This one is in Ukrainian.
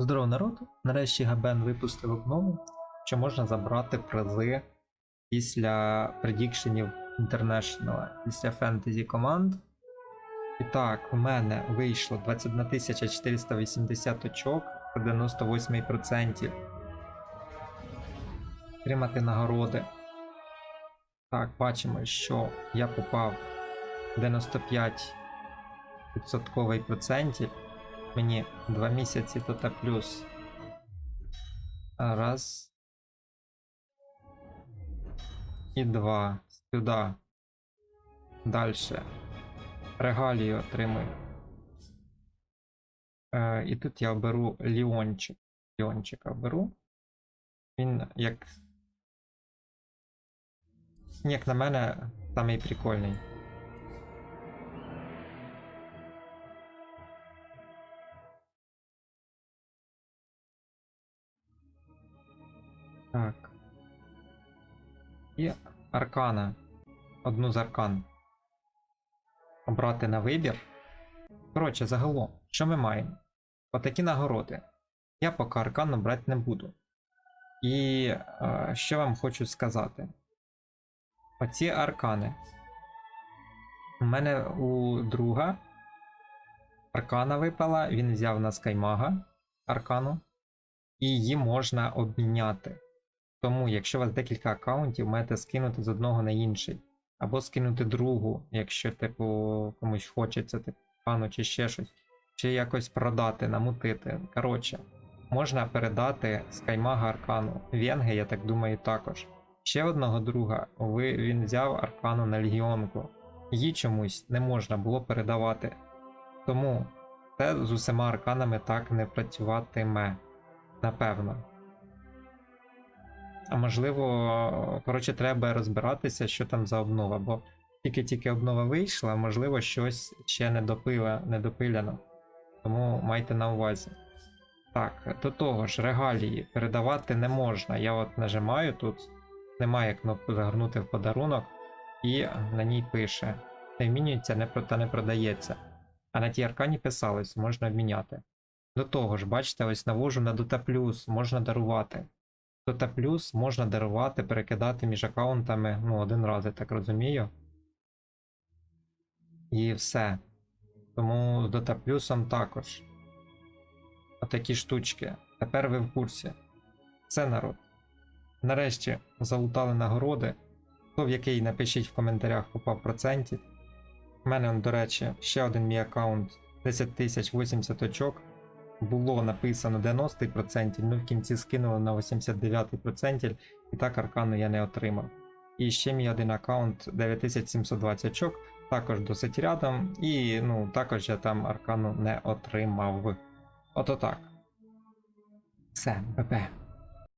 Здорово народ! Нарешті Габен випустив обнову, що можна забрати призи після предікшенів International, після фентезі команд. І так, у мене вийшло 21 480 очок по 98%. Отримати нагороди. Так, бачимо, що я попав 95 відсотковий процентів. Мені 2 місяці тут а плюс. Раз. І два. Сюди. Дальше. Регалію отримую. Е, і тут я оберу Ліончик. Ліончика оберу. Він як. Як на мене, самий прикольний. Так. І аркана. Одну з аркан. Обрати на вибір. Коротше, загалом, що ми маємо? Отакі нагороди. Я поки аркану брати не буду. І е, що вам хочу сказати? Оці аркани. У мене у друга аркана випала, він взяв на скаймага аркану, і її можна обміняти. Тому, якщо у вас декілька аккаунтів, маєте скинути з одного на інший. Або скинути другу, якщо, типу, комусь хочеться, типу, пану чи ще щось. Чи якось продати, намутити. Коротше, можна передати скаймага аркану. Венги, я так думаю, також. Ще одного друга, ви, він взяв аркану на легіонку. Її чомусь не можна було передавати. Тому це з усіма арканами так не працюватиме. Напевно. А можливо, коротше, треба розбиратися, що там за обнова, бо тільки-тільки обнова вийшла, можливо, щось ще не допила, не. Тому майте на увазі. Так, до того ж, регалії передавати не можна. Я от нажимаю тут, немає кнопки загорнути в подарунок, і на ній пише: не вмінюється не, та не продається. А на тій аркані писалось, можна обміняти. До того ж, бачите, ось навожу на Dota Plus, можна дарувати. Dota Plus можна дарувати, перекидати між аккаунтами, ну, один раз, я так розумію. І все. Тому з Dota Plus також. Отакі штучки. Тепер ви в курсі. Це народ. Нарешті залутали нагороди. Хто в який напишіть в коментарях попав процентів. У мене, до речі, ще один мій аккаунт 10 тисяч 80 очок. Було написано 90%, ну в кінці скинули на 89%, і так аркану я не отримав. І ще мій один аккаунт 9720 очок, також досить рядом, і ну, також я там аркану не отримав. Ото так. Все, БП.